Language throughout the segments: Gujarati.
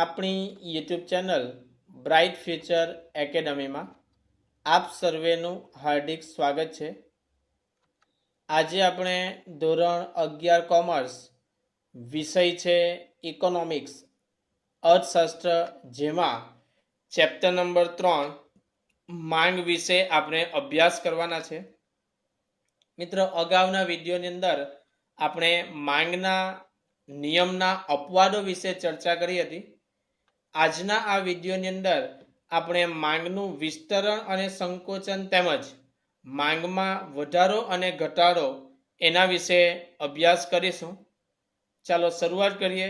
આપણી યુટ્યુબ ચેનલ બ્રાઇટ ફ્યુચર એકેડમીમાં આપ સર્વેનું હાર્દિક સ્વાગત છે. આજે આપણે ધોરણ અગિયાર કોમર્સ, વિષય છે ઇકોનોમિક્સ, અર્થશાસ્ત્ર, જેમાં ચેપ્ટર નંબર ત્રણ માંગ વિશે આપણે અભ્યાસ કરવાના છે. મિત્રો, અગાઉના વિડીયોની અંદર આપણે માંગના, નિયમના અપવાદો વિશે ચર્ચા કરી હતી. આજના આ વિડીયોની અંદર આપણે માંગનું વિસ્તરણ અને સંકોચન તેમજ માંગમાં વધારો અને ઘટાડો એના વિશે અભ્યાસ કરીશું. ચાલો શરૂઆત કરીએ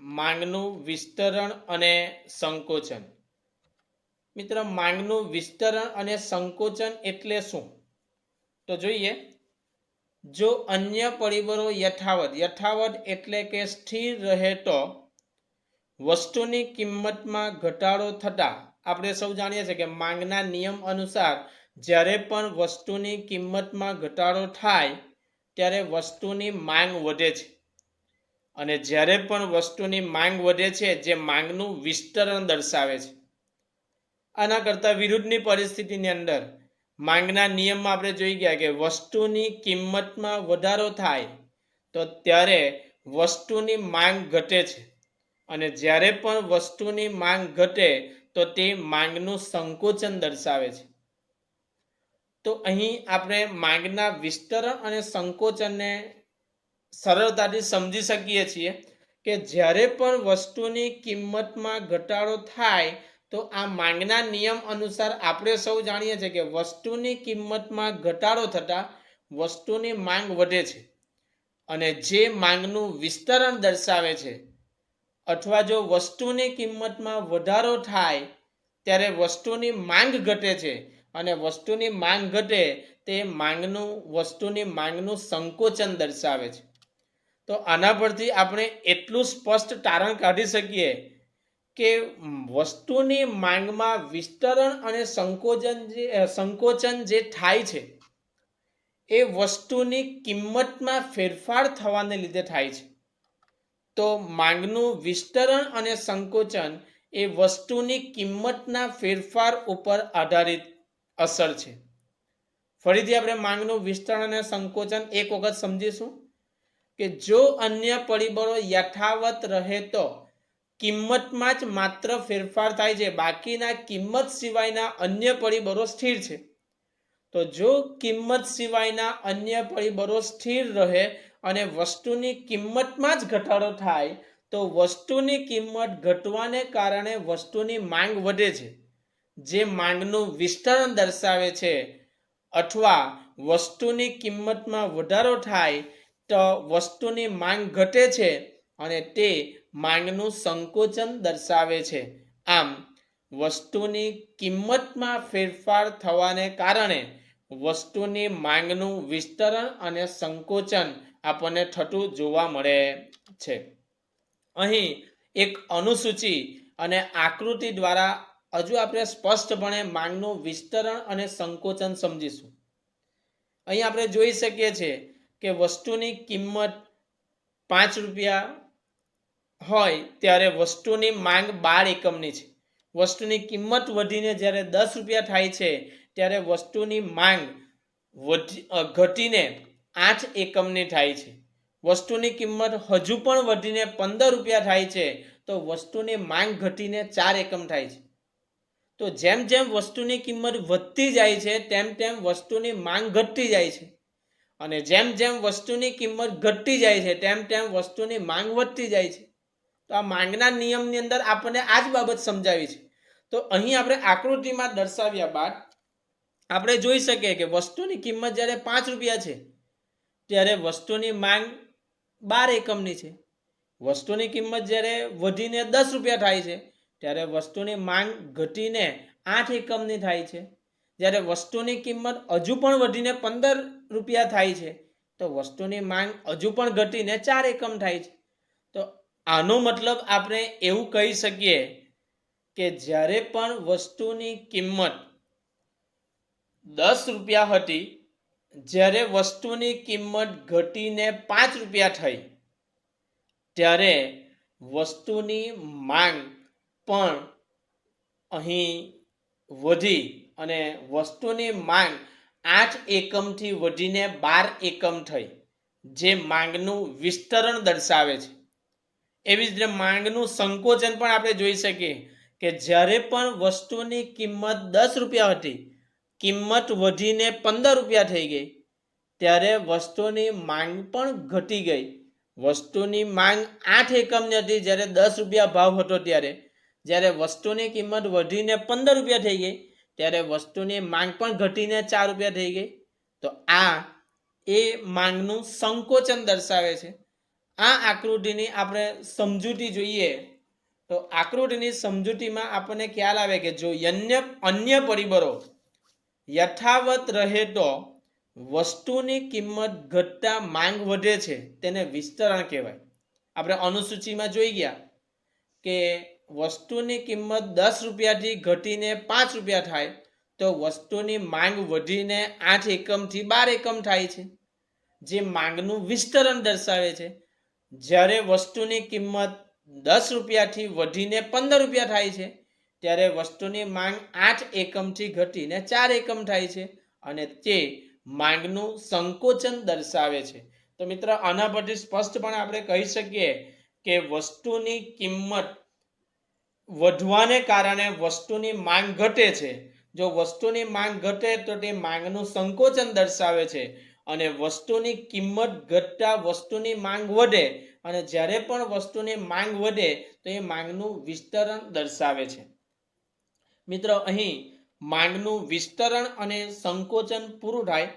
માંગનું વિસ્તરણ અને સંકોચન. મિત્ર, માંગનું વિસ્તરણ અને સંકોચન એટલે શું? તો જોઈએ. જો અન્ય પરિબળો યથાવત યથાવત એટલે કે સ્થિર રહે તો વસ્તુની કિંમતમાં ઘટાડો થતાં આપણે સૌ જાણીએ છીએ કે માંગના નિયમ અનુસાર જ્યારે પણ વસ્તુની કિંમતમાં ઘટાડો થાય ત્યારે વસ્તુની માંગ વધે છે. અને જ્યારે પણ વસ્તુની માંગ વધે છે, જે માંગનું વિસ્તરણ દર્શાવે છે. આના કરતાં વિરુદ્ધની પરિસ્થિતિની અંદર માંગના નિયમમાં આપણે જોઈ ગયા કે વસ્તુની કિંમતમાં વધારો થાય તો ત્યારે વસ્તુની માંગ ઘટે છે. અને જ્યારે પણ વસ્તુની માંગ ઘટે તો તે માંગનું સંકોચન દર્શાવે છે. તો અહીં આપણે માંગના વિસ્તરણ અને સંકોચનને સરળતાથી સમજી શકીએ છીએ કે જ્યારે પણ વસ્તુની કિંમતમાં ઘટાડો થાય તો આ માંગના નિયમ અનુસાર આપણે સૌ જાણીએ છીએ કે વસ્તુની કિંમતમાં ઘટાડો થતાં વસ્તુની માંગ વધે છે. અને જે માંગનું વિસ્તરણ દર્શાવે છે અથવા જો વસ્તુની કિંમતમાં વધારો થાય, ત્યારે વસ્તુની માંગ ઘટે છે. અને વસ્તુની માંગ ઘટે, તે માંગનું, વસ્તુની માંગનું સંકોચન દર્શાવે છે. તો આના પરથી આપણે એટલું સ્પષ્ટ તારણ કાઢી શકીએ કે વસ્તુની માંગમાં વિસ્તરણ અને સંકોચન જે સંકોચન જે થાય છે, એ વસ્તુની કિંમતમાં ફેરફાર થવાને લીધે થાય છે. તો માંગનું વિસ્તરણ અને સંકોચન એ વસ્તુની કિંમતના ફેરફાર ઉપર આધારિત અસર છે. ફરીથી આપણે માંગનું વિસ્તરણ અને સંકોચન એક વખત સમજીશું કે જો અન્ય પરિબળો યથાવત રહે તો કિંમતમાં જ માત્ર ફેરફાર થાય છે, બાકીના કિંમત સિવાયના અન્ય પરિબળો સ્થિર છે. તો જો કિંમત સિવાયના અન્ય પરિબળો સ્થિર રહે અને વસ્તુની કિંમતમાં જ ઘટાડો થાય, તો વસ્તુની કિંમત ઘટવાને કારણે વસ્તુની માંગ વધે છે. જે માંગનું વિસ્તરણ દર્શાવે છે, અથવા વસ્તુની કિંમતમાં વધારો થાય, તો વસ્તુની માંગ ઘટે છે અને તે માંગનું સંકોચન દર્શાવે છે. આમ, વસ્તુની કિંમતમાં ફેરફાર થવાને કારણે વસ્તુની માંગનું વિસ્તરણ અને સંકોચન આપણને થતું જોવા મળે છે. અહીં એક અનુસૂચિ અને આકૃતિ દ્વારા હજુ આપણે સ્પષ્ટપણે માંગનું વિસ્તરણ અને સંકોચન સમજીશું. અહીં આપણે જોઈ શકીએ છીએ કે વસ્તુની કિંમત પાંચ રૂપિયા હોય ત્યારે વસ્તુની માંગ બાર એકમની છે. વસ્તુની કિંમત વધીને જ્યારે દસ રૂપિયા થાય છે, ત્યારે વસ્તુની માંગ વધી ઘટીને આઠ એકમની થાય છે. વસ્તુની કિંમત હજુ પણ વધીને પંદર રૂપિયા થાય છે, તો વસ્તુની માંગ ઘટીને ચાર એકમ થાય છે. તો જેમ જેમ વસ્તુની કિંમત વધતી જાય છે, તેમ તેમ વસ્તુની માંગ ઘટતી જાય છે. અને જેમ જેમ વસ્તુની કિંમત ઘટતી જાય છે, તેમ તેમ વસ્તુની માંગ વધતી જાય છે. તો આ માંગના નિયમની અંદર આપણને આ જ બાબત સમજાવી છે. તો અહીં આપણે આકૃતિમાં દર્શાવ્યા બાદ આપણે જોઈ શકીએ કે વસ્તુની કિંમત જ્યારે પાંચ રૂપિયા છે ત્યારે વસ્તુની માંગ બાર એકમની છે. વસ્તુની કિંમત જ્યારે વધીને દસ રૂપિયા થાય છે, ત્યારે વસ્તુની માંગ ઘટીને આઠ એકમની થાય છે. જ્યારે વસ્તુની કિંમત હજુ પણ વધીને પંદર રૂપિયા થાય છે, તો વસ્તુની માંગ હજુ પણ ઘટીને ચાર એકમ થાય છે. તો આનો મતલબ આપણે એવું કહી શકીએ કે જ્યારે પણ વસ્તુની કિંમત દસ રૂપિયા હતી જ્યારે વસ્તુની કિંમત ઘટીને પાંચ રૂપિયા થઈ, ત્યારે વસ્તુની માંગ પણ અહીં વધી અને વસ્તુની માંગ આઠ એકમથી વધીને બાર એકમ થઈ, જે માંગનું વિસ્તરણ દર્શાવે છે. એવી જ રીતે માંગનું સંકોચન પણ આપણે જોઈ શકીએ કે જ્યારે પણ વસ્તુની કિંમત દસ રૂપિયા હતી કિંમત વધીને પંદર રૂપિયા થઈ ગઈ. ત્યારે વસ્તુની માંગ પણ ઘટી ગઈ. વસ્તુની માંગ આઠ એકમની હતી, જ્યારે દસ રૂપિયા ભાવ હતો ત્યારે. જ્યારે વસ્તુની કિંમત વધીને પંદર રૂપિયા થઈ ગઈ, ત્યારે વસ્તુની માંગ પણ ઘટીને ચાર રૂપિયા થઈ ગઈ. તો આ એ માંગનું સંકોચન દર્શાવે છે. આ આકૃતિની આપણે સમજૂતી જોઈએ. તો આકૃતિની સમજૂતીમાં આપણને ખ્યાલ આવે કે જો અન્ય અન્ય પરિબળો યથાવત રહે તો વસ્તુની કિંમત ઘટતા માંગ વધે છે, તેને વિસ્તરણ કહેવાય. આપણે અનુસૂચિમાં જોઈ ગયા કે વસ્તુની કિંમત દસ રૂપિયાથી ઘટીને પાંચ રૂપિયા થાય, તો વસ્તુની માંગ વધીને આઠ એકમથી બાર એકમ થાય છે. જે માંગનું વિસ્તરણ દર્શાવે છે, જ્યારે વસ્તુની કિંમત દસ રૂપિયાથી વધીને પંદર રૂપિયા થાય છે ત્યારે વસ્તુની માંગ આઠ એકમથી ઘટીને ચાર એકમ થાય છે અને તે માંગનું સંકોચન દર્શાવે છે. તો મિત્ર, આના પરથી સ્પષ્ટપણે આપણે કહી શકીએ કે વસ્તુની કિંમત વધવાને કારણે વસ્તુની માંગ ઘટે છે. જો વસ્તુની માંગ ઘટે તો તે માંગનું સંકોચન દર્શાવે છે અને વસ્તુની કિંમત ઘટતા વસ્તુની માંગ વધે અને જ્યારે પણ વસ્તુની માંગ વધે તો એ માંગનું વિસ્તરણ દર્શાવે છે. મિત્રો, અહીં માંગનું વિસ્તરણ અને સંકોચન પૂરું થાય,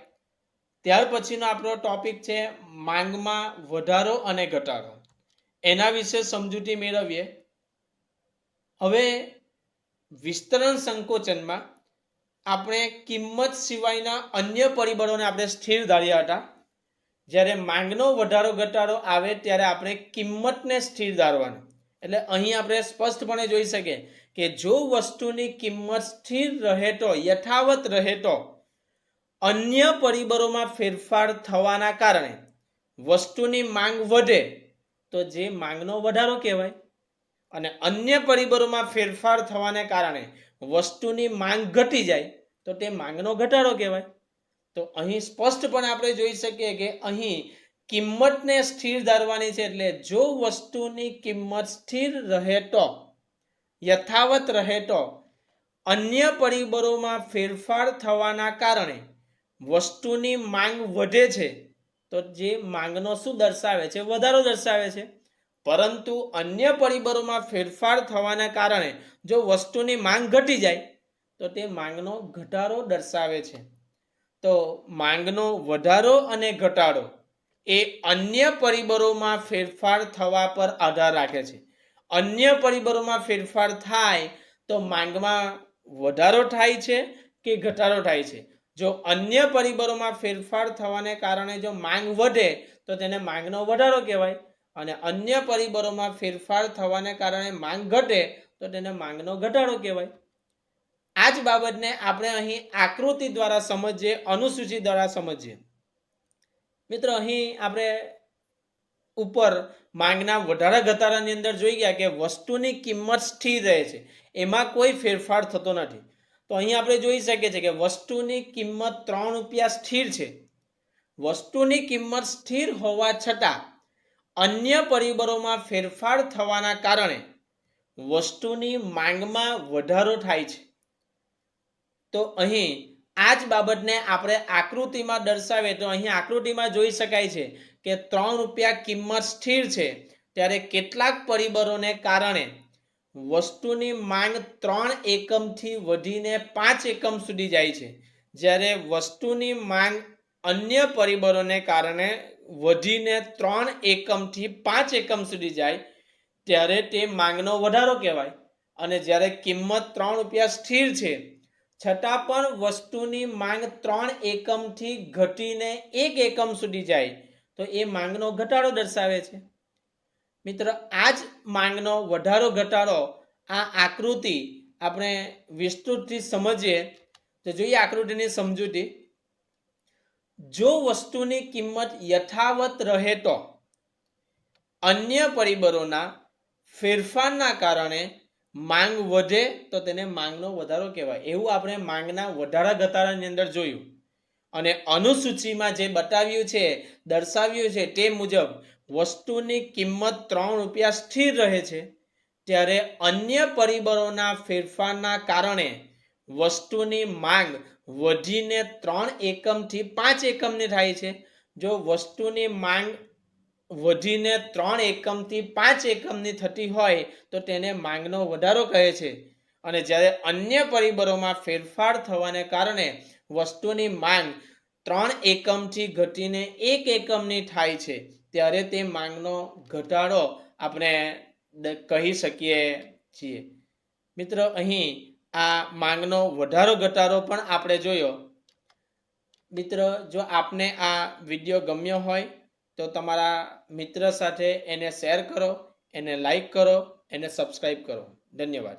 ત્યાર પછીનો આપણો ટોપિક છે માંગમાં વધારો અને ઘટાડો. એના વિશે સમજૂતી મેળવીએ. હવે વિસ્તરણ સંકોચનમાં આપણે કિંમત સિવાયના અન્ય પરિબળોને આપણે સ્થિર ધાર્યા હતા. જ્યારે માંગનો વધારો ઘટાડો આવે, ત્યારે આપણે કિંમતને સ્થિર ધારવાનું. એટલે અહીં આપણે સ્પષ્ટપણે જોઈ શકીએ કે જો વસ્તુની કિંમત સ્થિર રહે તો, યથાવત રહે તો, અન્ય પરિબળોમાં ફેરફાર થવાના કારણે વસ્તુની માંગ વધે, તો જે માંગનો વધારો કહેવાય અને અન્ય પરિબળોમાં ફેરફાર થવાને કારણે વસ્તુની માંગ ઘટી જાય, તો તે માંગનો ઘટાડો કહેવાય. તો અહીં સ્પષ્ટપણે આપણે જોઈ શકીએ કે અહીં કિંમતને સ્થિર ધારવાની છે એટલે જો વસ્તુની કિંમત સ્થિર રહે તો, યથાવત રહે તો, અન્ય પરિબળોમાં ફેરફાર થવાના કારણે વસ્તુની માંગ વધે છે, તો જે માંગનો શું દર્શાવે છે? વધારો દર્શાવે છે. પરંતુ અન્ય પરિબળોમાં ફેરફાર થવાના કારણે જો વસ્તુની માંગ ઘટી જાય, તો તે માંગનો ઘટાડો દર્શાવે છે. તો માંગનો વધારો અને ઘટાડો. એ અન્ય પરિબળોમાં ફેરફાર થવા પર આધાર રાખે છે. અન્ય પરિબળોમાં ફેરફાર થાય તો માંગમાં વધારો થાય છે કે ઘટાડો થાય છે. જો અન્ય પરિબળોમાં ફેરફાર થવાને કારણે જો માંગ વધે તો તેને માંગનો વધારો કહેવાય. અને અન્ય પરિબળોમાં ફેરફાર થવાને કારણે માંગ ઘટે તો તેને માંગનો ઘટાડો કહેવાય. આ જ બાબતને આપણે અહીં આકૃતિ દ્વારા સમજીએ, અનુસૂચિ દ્વારા સમજીએ. મિત્રો, અહીં આપણે ઉપર માંગના વધારા ઘટાડાની અંદર જોઈ ગયા કે વસ્તુની કિંમત સ્થિર રહે છે. એમાં કોઈ ફેરફાર થતો નથી. તો અહીં આપણે જોઈ શકીએ છીએ કે વસ્તુની કિંમત ત્રણ રૂપિયા સ્થિર છે. વસ્તુની કિંમત સ્થિર હોવા છતાં અન્ય પરિબળોમાં ફેરફાર થવાના કારણે વસ્તુની માંગમાં વધારો થાય છે. તો અહીં આ જ બાબતને આપણે આકૃતિમાં દર્શાવીએ તો અહીં આકૃતિમાં જોઈ શકાય છે કે ત્રણ રૂપિયા કિંમત સ્થિર છે. ત્યારે કેટલાક પરિબળોને કારણે વસ્તુની માંગ ત્રણ એકમથી વધીને પાંચ એકમ સુધી જાય છે. જ્યારે વસ્તુની માંગ અન્ય પરિબળોને કારણે વધીને ત્રણ એકમથી પાંચ એકમ સુધી જાય, ત્યારે તે માંગનો વધારો કહેવાય. અને જ્યારે કિંમત ત્રણ રૂપિયા સ્થિર છે છતાં પણ વસ્તુની માંગ ત્રણ એકમથી ઘટીને એક એકમ સુધી જાય, તો એ માંગનો ઘટાડો દર્શાવે છે. મિત્ર આ જ માંગનો વધારો ઘટાડો, આ આકૃતિ આપણે વિસ્તૃતથી સમજીએ, તો જોઈએ આકૃતિની સમજૂતી. જો વસ્તુની કિંમત યથાવત રહે તો અન્ય પરિબળોના ફેરફારના કારણે માંગ વધે તો તેને માંગનો વધારો કહેવાય. એવું આપણે માંગના વધારા ઘટાડાની અંદર જોયું. અને અનુસૂચિમાં જે બતાવ્યું છે, દર્શાવ્યું છે તે મુજબ વસ્તુની કિંમત ત્રણ રૂપિયા સ્થિર રહે છે. ત્યારે અન્ય પરિબળોના ફેરફારના કારણે વસ્તુની માંગ વધીને ત્રણ એકમથી પાંચ એકમની થાય છે. જો વસ્તુની માંગ વધીને ત્રણ એકમથી પાંચ એકમની થતી હોય તો તેને માંગનો વધારો કહે છે. અને જ્યારે અન્ય પરિબળોમાં ફેરફાર થવાને કારણે વસ્તુની માંગ ત્રણ એકમથી ઘટીને એક એકમની થાય છે, ત્યારે તે માંગનો ઘટાડો આપણે કહી શકીએ છીએ. મિત્ર, અહીં આ માંગનો વધારો ઘટાડો પણ આપણે જોયો. મિત્ર, જો આપને આ વીડિયો ગમ્યો હોય તો તમારા મિત્ર સાથે એને શેર કરો એને લાઈક કરો એને સબસ્ક્રાઈબ કરો. ધન્યવાદ.